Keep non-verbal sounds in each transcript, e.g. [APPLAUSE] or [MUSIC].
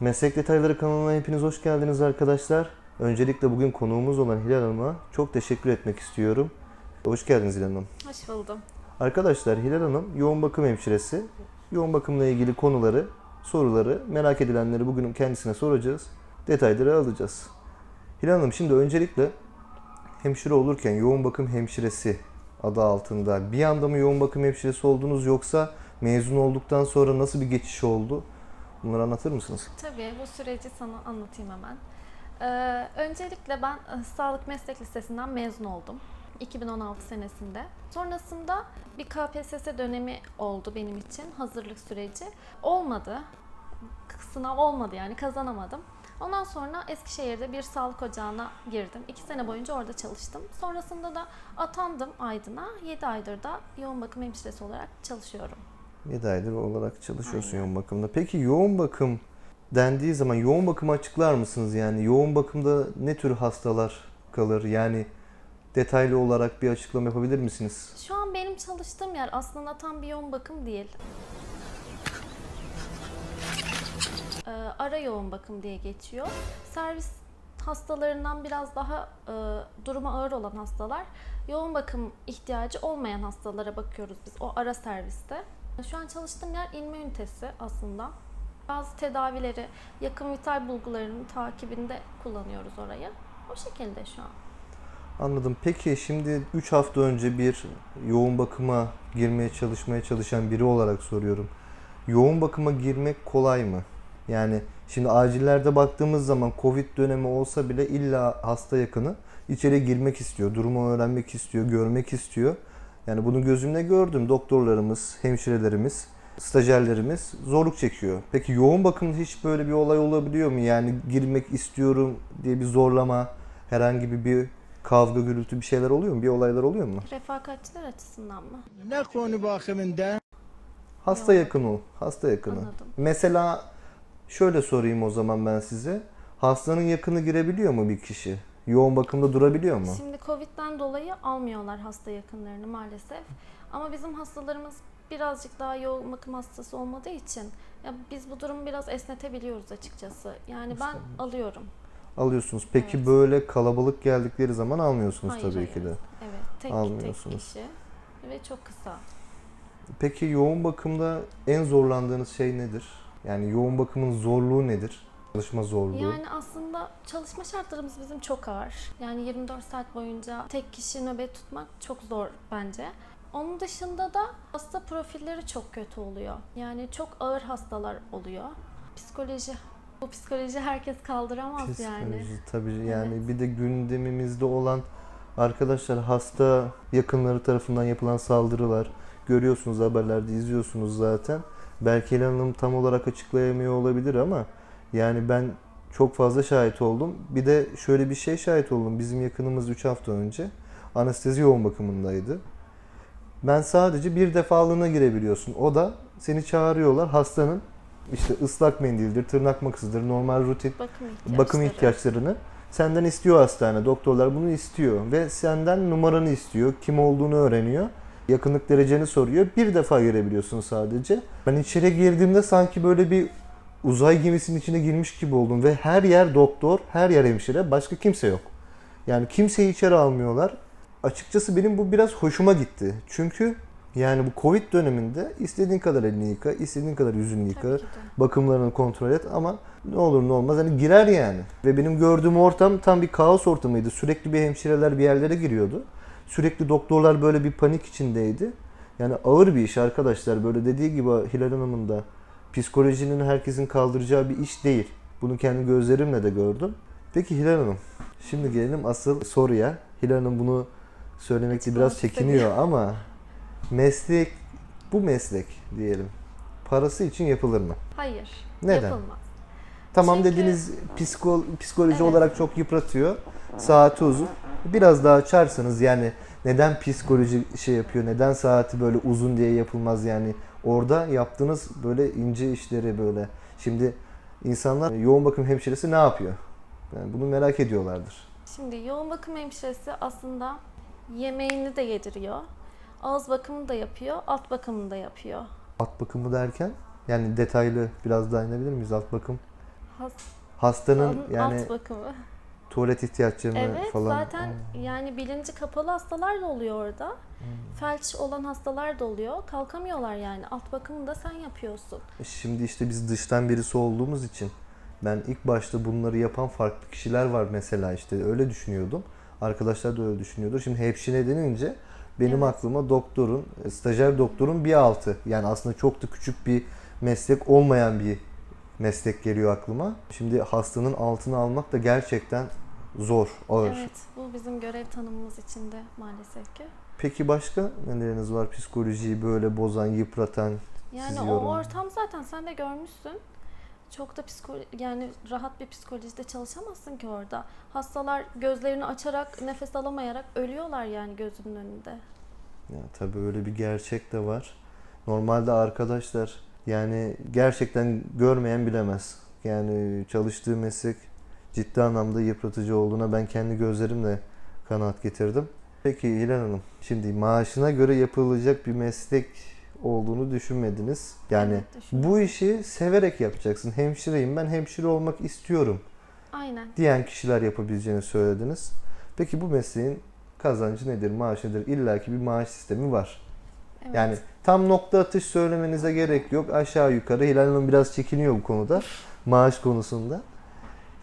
Meslek Detayları kanalına hepiniz hoş geldiniz arkadaşlar. Öncelikle bugün konuğumuz olan Hilal Hanım'a çok teşekkür etmek istiyorum. Hoş geldiniz Hilal Hanım. Hoş buldum. Arkadaşlar Hilal Hanım yoğun bakım hemşiresi. Yoğun bakımla ilgili konuları, soruları, merak edilenleri bugün kendisine soracağız. Detayları alacağız. Hilal Hanım şimdi öncelikle hemşire olurken yoğun bakım hemşiresi adı altında bir anda mı yoğun bakım hemşiresi oldunuz yoksa mezun olduktan sonra nasıl bir geçiş oldu? Bunları anlatır mısınız? Tabii bu süreci sana anlatayım hemen. Ee, öncelikle ben e, Sağlık Meslek Lisesi'nden mezun oldum. 2016 senesinde. Sonrasında bir KPSS dönemi oldu benim için hazırlık süreci. Olmadı. Sınav olmadı yani kazanamadım. Ondan sonra Eskişehir'de bir sağlık ocağına girdim. İki sene boyunca orada çalıştım. Sonrasında da atandım Aydın'a. 7 aydır da yoğun bakım hemşiresi olarak çalışıyorum. 7 aydır olarak çalışıyorsun Aynen. yoğun bakımda. Peki yoğun bakım dendiği zaman yoğun bakımı açıklar mısınız? Yani yoğun bakımda ne tür hastalar kalır? Yani detaylı olarak bir açıklama yapabilir misiniz? Şu an benim çalıştığım yer aslında tam bir yoğun bakım değil. Ee, ara yoğun bakım diye geçiyor. Servis hastalarından biraz daha e, durumu ağır olan hastalar, yoğun bakım ihtiyacı olmayan hastalara bakıyoruz biz o ara serviste. Şu an çalıştığım yer inme ünitesi aslında. Bazı tedavileri, yakın vital bulgularının takibinde kullanıyoruz orayı. O şekilde şu an. Anladım. Peki şimdi 3 hafta önce bir yoğun bakıma girmeye çalışmaya çalışan biri olarak soruyorum. Yoğun bakıma girmek kolay mı? Yani şimdi acillerde baktığımız zaman Covid dönemi olsa bile illa hasta yakını içeri girmek istiyor, durumu öğrenmek istiyor, görmek istiyor. Yani bunu gözümle gördüm. Doktorlarımız, hemşirelerimiz, stajyerlerimiz zorluk çekiyor. Peki yoğun bakımda hiç böyle bir olay olabiliyor mu? Yani girmek istiyorum diye bir zorlama, herhangi bir, bir kavga, gürültü bir şeyler oluyor mu? Bir olaylar oluyor mu? Refakatçiler açısından mı? Ne konu bakımından? Hasta Yok. yakını o. Hasta yakını. Anladım. Mesela şöyle sorayım o zaman ben size. Hastanın yakını girebiliyor mu bir kişi? Yoğun bakımda durabiliyor mu? Şimdi Covid'den dolayı almıyorlar hasta yakınlarını maalesef. Ama bizim hastalarımız birazcık daha yoğun bakım hastası olmadığı için ya biz bu durumu biraz esnetebiliyoruz açıkçası. Yani ben alıyorum. Alıyorsunuz. Peki Evet. böyle kalabalık geldikleri zaman almıyorsunuz Hayır, tabii hayır. ki de. Evet, tek tek Almıyorsunuz. kişi ve çok kısa. Peki yoğun bakımda en zorlandığınız şey nedir? Yani yoğun bakımın zorluğu nedir? Çalışma zorluğu. Yani aslında çalışma şartlarımız bizim çok ağır. Yani 24 saat boyunca tek kişi nöbet tutmak çok zor bence. Onun dışında da hasta profilleri çok kötü oluyor. Yani çok ağır hastalar oluyor. Psikoloji, bu psikoloji herkes kaldıramaz yani. Psikoloji tabii yani bir de gündemimizde olan arkadaşlar hasta yakınları tarafından yapılan saldırılar görüyorsunuz haberlerde izliyorsunuz zaten. Belki Hanım tam olarak açıklayamıyor olabilir ama yani ben çok fazla şahit oldum. Bir de şöyle bir şey şahit oldum. Bizim yakınımız 3 hafta önce anestezi yoğun bakımındaydı. Ben sadece bir defalığına girebiliyorsun. O da seni çağırıyorlar hastanın işte ıslak mendildir, tırnak makasıdır, normal rutin Bakım ihtiyaçları. bakım ihtiyaçlarını senden istiyor hastane. Doktorlar bunu istiyor ve senden numaranı istiyor. Kim olduğunu öğreniyor. Yakınlık dereceni soruyor. Bir defa girebiliyorsun sadece. Ben içeri girdiğimde sanki böyle bir uzay gemisinin içine girmiş gibi oldum ve her yer doktor, her yer hemşire, başka kimse yok. Yani kimseyi içeri almıyorlar. Açıkçası benim bu biraz hoşuma gitti. Çünkü yani bu Covid döneminde istediğin kadar elini yıka, istediğin kadar yüzünü yıka, bakımlarını kontrol et ama ne olur ne olmaz hani girer yani. Ve benim gördüğüm ortam tam bir kaos ortamıydı. Sürekli bir hemşireler bir yerlere giriyordu. Sürekli doktorlar böyle bir panik içindeydi. Yani ağır bir iş arkadaşlar. Böyle dediği gibi Hilal Hanım'ın da psikolojinin herkesin kaldıracağı bir iş değil. Bunu kendi gözlerimle de gördüm. Peki Hilal Hanım, şimdi gelelim asıl soruya. Hilal Hanım bunu söylemekte biraz çekiniyor ama meslek, bu meslek diyelim parası için yapılır mı? Hayır. Neden? Yapılmaz. Tamam Çünkü- dediğiniz psiko, psikoloji Evet. olarak çok yıpratıyor. Saati uzun. Biraz daha açarsanız yani neden psikoloji şey yapıyor, neden saati böyle uzun diye yapılmaz yani. Orada yaptığınız böyle ince işleri böyle. Şimdi insanlar yoğun bakım hemşiresi ne yapıyor? Yani bunu merak ediyorlardır. Şimdi yoğun bakım hemşiresi aslında yemeğini de yediriyor. Ağız bakımını da yapıyor, alt bakımını da yapıyor. Alt bakımı derken yani detaylı biraz daha inebilir miyiz alt bakım? Hastanın Hastanın yani alt bakımı. Tuvalet ihtiyaçlarını Evet falan. zaten yani bilinci kapalı hastalar da oluyor orada. Felç olan hastalar da oluyor. Kalkamıyorlar yani. Alt bakımını da sen yapıyorsun. Şimdi işte biz dıştan birisi olduğumuz için ben ilk başta bunları yapan farklı kişiler var mesela işte öyle düşünüyordum. Arkadaşlar da öyle düşünüyordu. Şimdi hemşire denince benim Evet. aklıma doktorun, stajyer doktorun bir altı. Yani aslında çok da küçük bir meslek olmayan bir meslek geliyor aklıma. Şimdi hastanın altını almak da gerçekten zor, ağır. Evet bu bizim görev tanımımız içinde maalesef ki. Peki başka neleriniz var psikolojiyi böyle bozan, yıpratan? Yani o ortam zaten sen de görmüşsün. Çok da psikolo yani rahat bir psikolojide çalışamazsın ki orada. Hastalar gözlerini açarak nefes alamayarak ölüyorlar yani gözünün önünde. Ya tabii öyle bir gerçek de var. Normalde arkadaşlar yani gerçekten görmeyen bilemez. Yani çalıştığı meslek ciddi anlamda yıpratıcı olduğuna ben kendi gözlerimle kanaat getirdim. Peki Hilal Hanım, şimdi maaşına göre yapılacak bir meslek olduğunu düşünmediniz. Yani Evet, bu işi severek yapacaksın. Hemşireyim ben hemşire olmak istiyorum Aynen. diyen kişiler yapabileceğini söylediniz. Peki bu mesleğin kazancı nedir, maaşı nedir? İlla ki bir maaş sistemi var. Evet. Yani tam nokta atış söylemenize gerek yok. Aşağı yukarı Hilal Hanım biraz çekiniyor bu konuda. Maaş konusunda.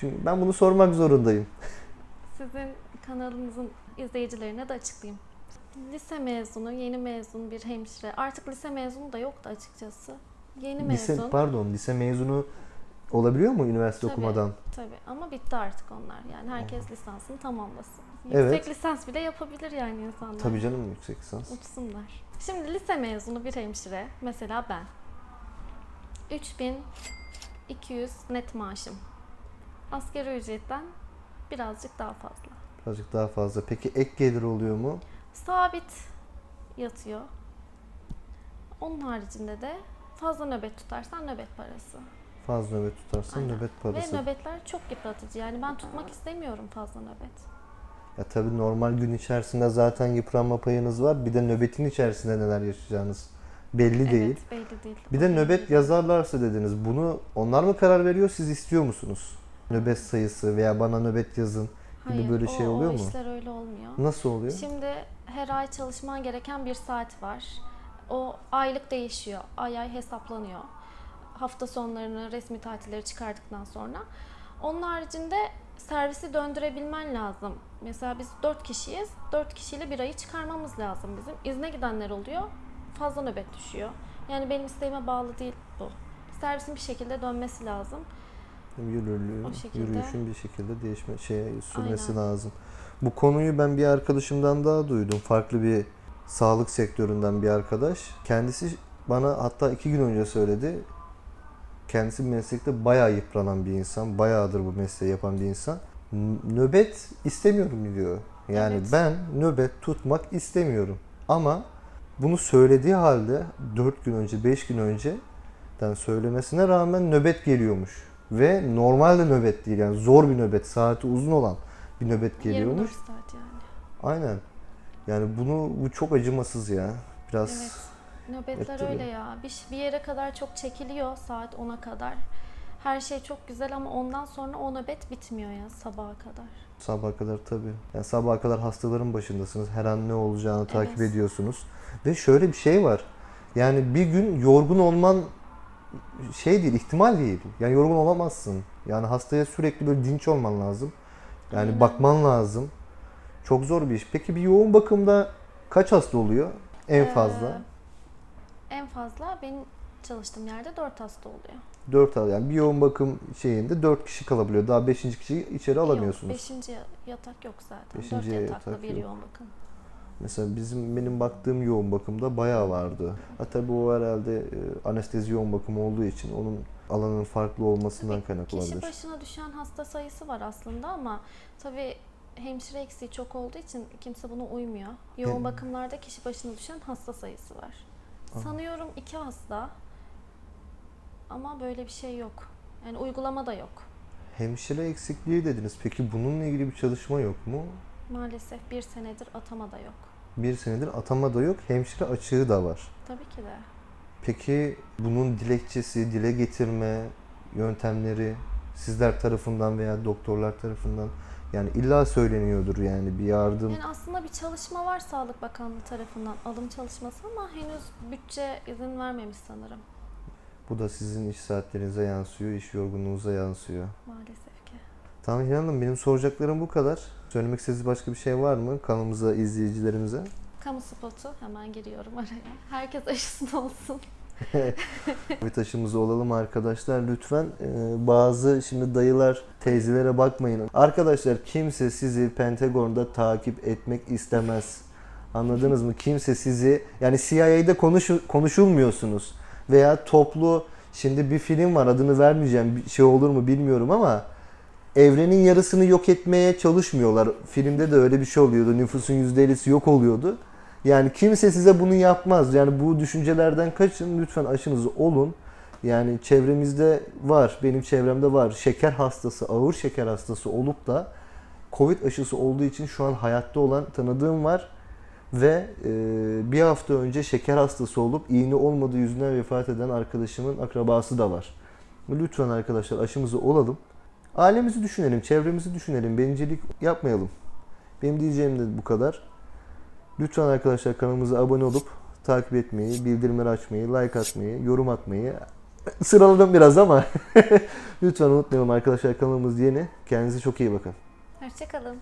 Çünkü ben bunu sormak zorundayım. Sizin kanalınızın izleyicilerine de açıklayayım. Lise mezunu, yeni mezun bir hemşire. Artık lise mezunu da yoktu açıkçası. Yeni Lise, mezun. pardon, lise mezunu olabiliyor mu üniversite Tabii. okumadan? Tabii ama bitti artık onlar. Yani herkes lisansını tamamlasın. Evet. Yüksek lisans bile yapabilir yani insanlar. Tabii canım yüksek lisans. Uçsunlar. Şimdi lise mezunu bir hemşire, mesela ben. 3200 net maaşım. Asgari ücretten birazcık daha fazla. Birazcık daha fazla. Peki ek gelir oluyor mu? Sabit yatıyor. Onun haricinde de fazla nöbet tutarsan nöbet parası. Fazla nöbet tutarsan Aynen. nöbet parası. Ve nöbetler çok yıpratıcı. Yani ben tutmak istemiyorum fazla nöbet. Ya tabii normal gün içerisinde zaten yıpranma payınız var. Bir de nöbetin içerisinde neler yaşayacağınız belli değil. Evet, belli değil. Bir O de nöbet değil. yazarlarsa dediniz. Bunu onlar mı karar veriyor, siz istiyor musunuz? Nöbet sayısı veya bana nöbet yazın gibi Hayır, böyle o- şey oluyor o mu? işler öyle olmuyor. Nasıl oluyor? Şimdi her ay çalışman gereken bir saat var. O aylık değişiyor. Ay ay hesaplanıyor. Hafta sonlarını, resmi tatilleri çıkardıktan sonra. Onun haricinde servisi döndürebilmen lazım. Mesela biz 4 kişiyiz. 4 kişiyle bir ayı çıkarmamız lazım bizim. İzne gidenler oluyor. Fazla nöbet düşüyor. Yani benim isteğime bağlı değil bu. Servisin bir şekilde dönmesi lazım. O şekilde. yürüyüşün bir şekilde değişme şeye sürmesi Aynen. lazım. Bu konuyu ben bir arkadaşımdan daha duydum. Farklı bir sağlık sektöründen bir arkadaş. Kendisi bana hatta iki gün önce söyledi. Kendisi meslekte bayağı yıpranan bir insan. Bayağıdır bu mesleği yapan bir insan. Nöbet istemiyorum diyor. Yani Evet. ben nöbet tutmak istemiyorum. Ama bunu söylediği halde 4 gün önce, 5 gün önceden söylemesine rağmen nöbet geliyormuş. Ve normalde nöbet değil yani zor bir nöbet, saati uzun olan bir nöbet 24 geliyormuş. saat yani. Aynen. Yani bunu bu çok acımasız ya. Biraz Evet. Nöbetler etkili. öyle ya. Bir, bir yere kadar çok çekiliyor saat 10'a kadar. Her şey çok güzel ama ondan sonra o nöbet bitmiyor ya sabaha kadar. sabaha kadar tabii. Yani sabaha kadar hastaların başındasınız. Her an ne olacağını takip Evet. ediyorsunuz. Ve şöyle bir şey var. Yani bir gün yorgun olman şey değil, ihtimal değil. Yani yorgun olamazsın. Yani hastaya sürekli böyle dinç olman lazım. Yani Aynen. bakman lazım. Çok zor bir iş. Peki bir yoğun bakımda kaç hasta oluyor en Ee, fazla? En fazla benim çalıştığım yerde 4 hasta oluyor. 4 al yani bir yoğun bakım şeyinde 4 kişi kalabiliyor. Daha 5. kişiyi içeri alamıyorsunuz. 5. yatak yok zaten. Beşinci 4 yataklı yatak bir yok. yoğun bakım. Mesela bizim benim baktığım yoğun bakımda bayağı vardı. Hatta bu herhalde e, anestezi yoğun bakım olduğu için onun alanın farklı olmasından Tabii kaynaklı Kişi olabilir. başına düşen hasta sayısı var aslında ama tabii hemşire eksiği çok olduğu için kimse buna uymuyor. Yoğun Hem- bakımlarda kişi başına düşen hasta sayısı var. Sanıyorum iki hasta ama böyle bir şey yok. Yani uygulama da yok. Hemşire eksikliği dediniz. Peki bununla ilgili bir çalışma yok mu? Maalesef bir senedir atama da yok. Bir senedir atama da yok. Hemşire açığı da var. Tabii ki de. Peki bunun dilekçesi, dile getirme yöntemleri Sizler tarafından veya doktorlar tarafından yani illa söyleniyordur yani bir yardım. Yani aslında bir çalışma var Sağlık Bakanlığı tarafından alım çalışması ama henüz bütçe izin vermemiş sanırım Bu da sizin iş saatlerinize yansıyor, iş yorgunluğunuza yansıyor. maalesef ki. Tamam Hilal Hanım benim soracaklarım bu kadar. Söylemek istediğiniz başka bir şey var mı kanalımıza, izleyicilerimize? Kamu spotu hemen giriyorum araya. Herkes aşısını olsun. [LAUGHS] Bir taşımızı olalım arkadaşlar. Lütfen e, bazı şimdi dayılar, teyzelere bakmayın. Arkadaşlar kimse sizi Pentagon'da takip etmek istemez. Anladınız mı? Kimse sizi yani CIA'de konuş, konuşulmuyorsunuz. Veya toplu şimdi bir film var adını vermeyeceğim bir şey olur mu bilmiyorum ama evrenin yarısını yok etmeye çalışmıyorlar. Filmde de öyle bir şey oluyordu. Nüfusun %50'si yok oluyordu. Yani kimse size bunu yapmaz. Yani bu düşüncelerden kaçın. Lütfen aşınızı olun. Yani çevremizde var, benim çevremde var. Şeker hastası, ağır şeker hastası olup da Covid aşısı olduğu için şu an hayatta olan tanıdığım var. Ve e, bir hafta önce şeker hastası olup iğne olmadığı yüzünden vefat eden arkadaşımın akrabası da var. Lütfen arkadaşlar aşımızı olalım. Ailemizi düşünelim, çevremizi düşünelim, bencillik yapmayalım. Benim diyeceğim de bu kadar. Lütfen arkadaşlar kanalımıza abone olup takip etmeyi, bildirimleri açmayı, like atmayı, yorum atmayı [LAUGHS] sıraladım biraz ama [LAUGHS] lütfen unutmayalım arkadaşlar kanalımız yeni. Kendinize çok iyi bakın. Hoşçakalın.